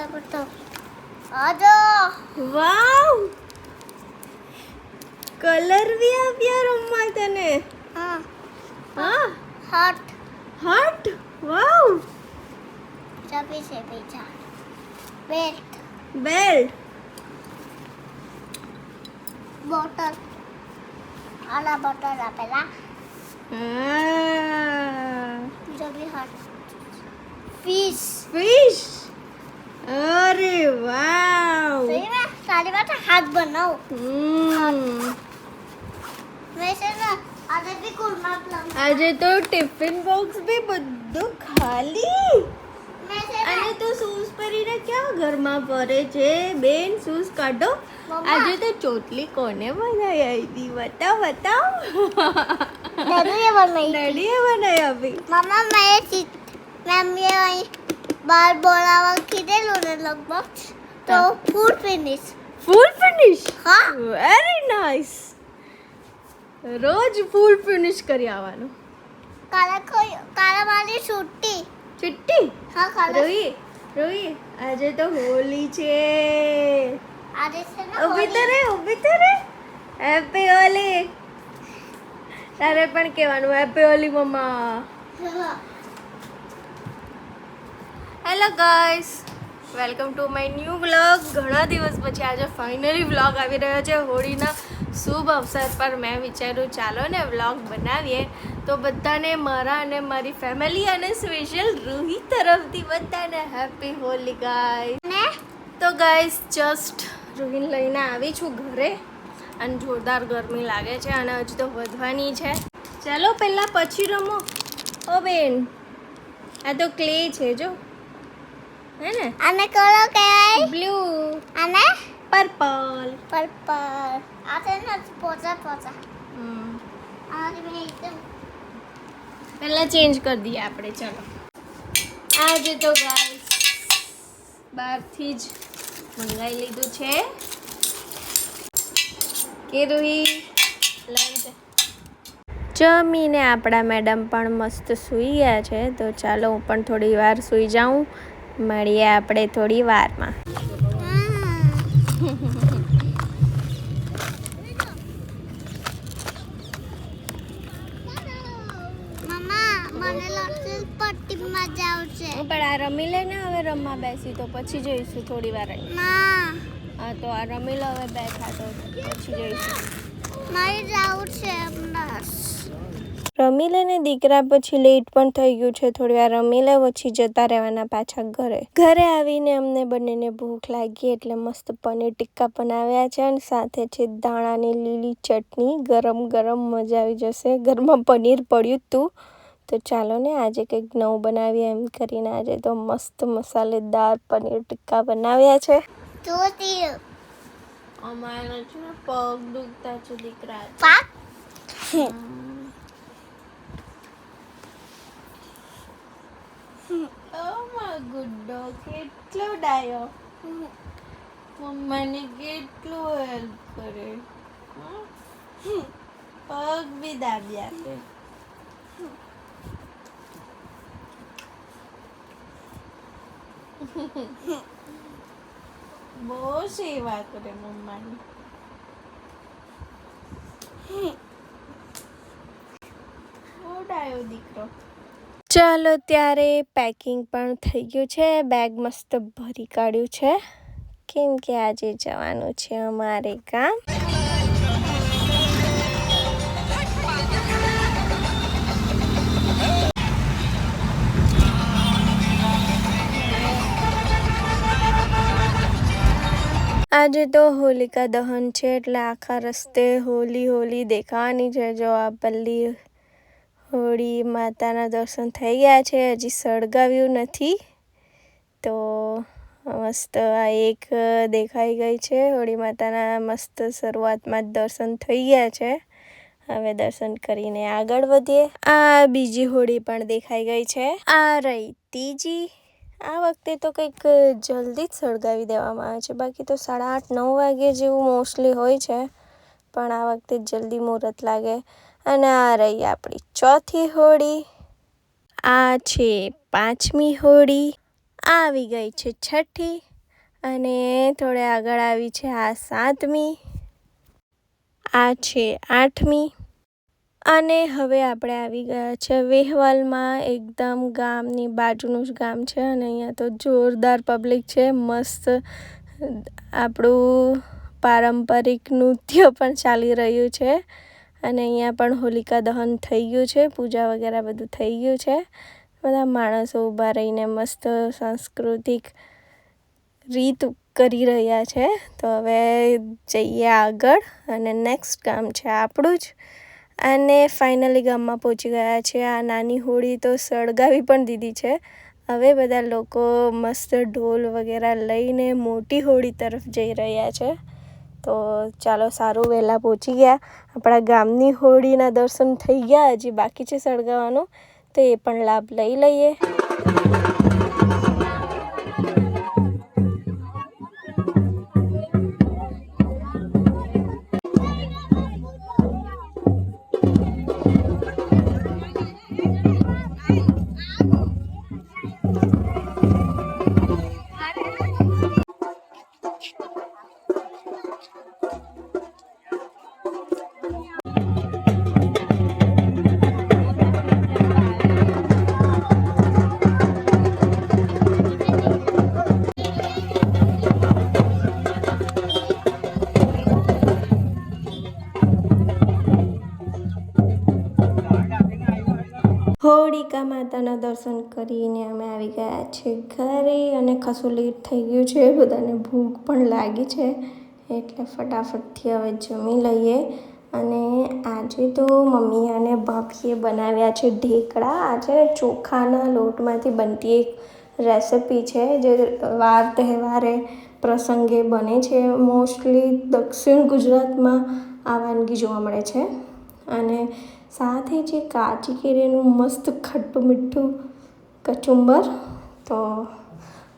Colour બતાવ આજો વાવ colour બી આપ્યા રમવા તને હા હા હાર્ટ હાર્ટ વાવ ચાપી છે બીજા બેલ્ટ બેલ્ટ બોટલ આના બોટલ આપેલા બીજો બી હાર્ટ ફિશ ફિશ અરે વાવ. તારી પાસે હાથ બનાવ. આજે તો ટિફિન બોક્સ બી બધું ખાલી. અને તો શૂઝ પહેરીને ક્યાં ઘરમાં ફરે છે? બેન શૂઝ કાઢો. આજે તો ચોટલી કોને બનાવી આવી બતાવ બતાવ. ડડીએ બનાવી ડડીએ બનાવી આપી. મમ્મા મેં મેં મેં બાર બોલાવા કીધેલું ને લગભગ તો ફૂલ ફિનિશ ફૂલ ફિનિશ હા. વેરી નાઇસ રોજ ફૂલ ફિનિશ કરી આવવાનું. કાલે કોઈ કાલે મારી છુટ્ટી. છુટ્ટી? હા કાલે. રોહી રોહી આજે તો હોલી છે. આજે છે ને ઊભી તો રે ઊભી તો રે. હેપી હોલી તારે પણ કહેવાનું happy Holi mamma hello guys welcome to my new vlog. ઘણા દિવસ પછી આજે ફાઇનલી વ્લોગ આવી રહ્યો છે. હોળીના શુભ અવસર પર મેં વિચાર્યું ચાલો ને વ્લોગ બનાવીએ. તો બધાને મારા અને મારી ફેમિલી અને સ્પેશિયલ રૂહી તરફથી બધાને હેપી હોલી ગાઈસ. તો ગાઈસ જસ્ટ રૂહીને લઈને આવી છું ઘરે. અને જોરદાર ગરમી લાગે છે અને હજી તો વધવાની છે. ચાલો પહેલાં પછી રમો. ઓ બેન આ તો ક્લે છે જો. હે ને? આને કલર કહેવાય? બ્લુ આને? પર્પલ પર્પલ આ છે ને પોચા પોચા. હમ. આની પહેલા ચેન્જ કરી દઈએ આપણે ચલો. આજે તો ગાઈસ બહારથી જ મંગાવી લીધું છે. કે રૂહી લઈ જમીને આપણા મેડમ પણ મસ્ત સૂઈ ગયા છે તો ચાલો હું પણ થોડી વાર સુઈ જાઉં. મળીએ આપણે થોડી વારમાં. પણ આ રમી લઈને હવે રમવા બેસી તો પછી જઈશું થોડી વાર હા તો આ રમી લો હવે બેઠા તો પછી જઈશું. મારી જાવું છે હમણાં રમી લઈને દીકરા પછી લેટ પણ થઈ ગયું છે. થોડી વાર રમી લે પછી જતા રહેવાના પાછા ઘરે. ઘરે આવીને અમને બંનેને ભૂખ લાગી એટલે મસ્ત પનીર ટિક્કા બનાવ્યા છે અને સાથે છે દાણાની લીલી ચટણી. ગરમ ગરમ મજા આવી જશે. ઘરમાં પનીર પડ્યું તું. તો ચાલો ને આજે કંઈક નવું બનાવીએ એમ કરીને આજે તો મસ્ત મસાલેદાર પનીર ટિક્કા બનાવ્યા છે. અમારા છે ને પગ દુખતા છે દીકરા. ઓ માય ગુડ્ડો કેટલો ડાયો? મમ્માને કેટલું હેલ્પ કરે? પગ બી દાબ્યા છે બહુ સેવા કરે મમ્માની. બહુ ડાયો દીકરો. ચાલો ત્યારે પેકિંગ પણ થઈ ગયું છે. બેગ મસ્ત ભરી કાઢ્યું છે. કેમ કે આજે જવાનું છે અમારે ગામ. આજે તો હોલિકા દહન છે એટલે આખા રસ્તે હોલી હોલી દેખાવાની છે. જો આ પલ્લી હોળી માતાના દર્શન થઈ ગયા છે. હજી સળગાવ્યું નથી. તો મસ્ત આ એક દેખાઈ ગઈ છે. હોળી માતાના મસ્ત શરૂઆતમાં જ દર્શન થઈ ગયા છે. હવે દર્શન કરીને આગળ વધીએ. આ બીજી હોળી પણ દેખાઈ ગઈ છે. આ રહી ત્રીજી. આ વખતે તો કંઈક જલ્દી જ સળગાવી દેવામાં આવે છે. બાકી તો સાડા આઠ, નવ વાગે જેવું મોસ્ટલી હોય છે. પણ આ વખતે જલ્દી મુહૂર્ત લાગે. અને આ રહી આપણી ચોથી હોળી. આ છે પાંચમી હોળી. આવી ગઈ છે છઠ્ઠી અને થોડે આગળ આવી છે આ સાતમી. આ છે આઠમી. અને હવે આપણે આવી ગયા છે વેહવાલમાં. એકદમ ગામની બાજુનું જ ગામ છે અને અહીંયા તો જોરદાર પબ્લિક છે. મસ્ત આપણું પારંપરિક નૃત્ય પણ ચાલી રહ્યું છે. અને અહીંયા પણ હોલિકા દહન થઈ ગયું છે, પૂજા વગેરે બધું થઈ ગયું છે. બધા માણસો ઊભા રહીને મસ્ત સાંસ્કૃતિક રીત કરી રહ્યા છે. તો હવે જઈએ આગળ અને નેક્સ્ટ ગામ છે આપણું જ. અને ફાઇનલી ગામમાં પહોંચી ગયા છે. આ નાની હોળી તો સળગાવી પણ દીધી છે. હવે બધા લોકો મસ્ત ઢોલ વગેરે લઈને મોટી હોળી તરફ જઈ રહ્યા છે. તો ચાલો સારું, વહેલા પહોંચી ગયા. આપણા ગામની હોળીના દર્શન થઈ ગયા. હજી બાકી છે સળગાવવાનું. તો એ પણ લાભ લઈ લઈએ. હોળિકા માતાના દર્શન કરીને અમે આવી ગયા છે ઘરે અને ખસું લેટ થઈ ગયું છે. બધાને ભૂખ પણ લાગી છે. એટલે ફટાફટથી હવે જમી લઈએ. અને આજે તો મમ્મી અને ભાભીએ બનાવ્યા છે ઢેકળા. આજે ચોખાના લોટમાંથી બનતી એક રેસિપી છે જે વાર તહેવારે પ્રસંગે બને છે. મોસ્ટલી દક્ષિણ ગુજરાતમાં આ વાનગી જોવા મળે છે. અને સાથે જે કાચી કેરીનું મસ્ત ખટ્ટું મીઠું કચુંબર, તો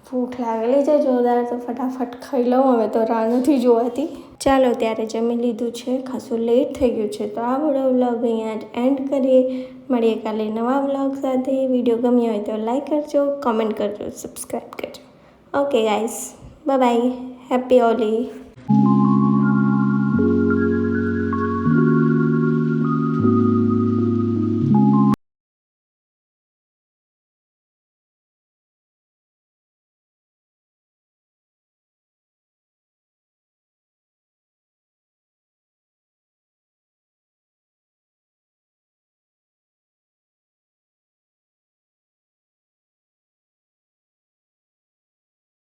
ભૂખ લાગેલી છે, જોરદાર તો ફટાફટ ખાઈ લઉં, હવે તો રાહ નથી જોવાતી. ચાલો ત્યારે જમી લીધું છે, ખાસું લેટ થઈ ગયું છે, તો આ બધો વ્લોગ અહીંયા જ એન્ડ કરીએ. મળીએ કાલે નવા વ્લોગ સાથે. વીડિયો ગમ્યો હોય તો લાઈક કરજો કમેન્ટ કરજો સબસ્ક્રાઈબ કરજો. Okay guys bye bye happy Holi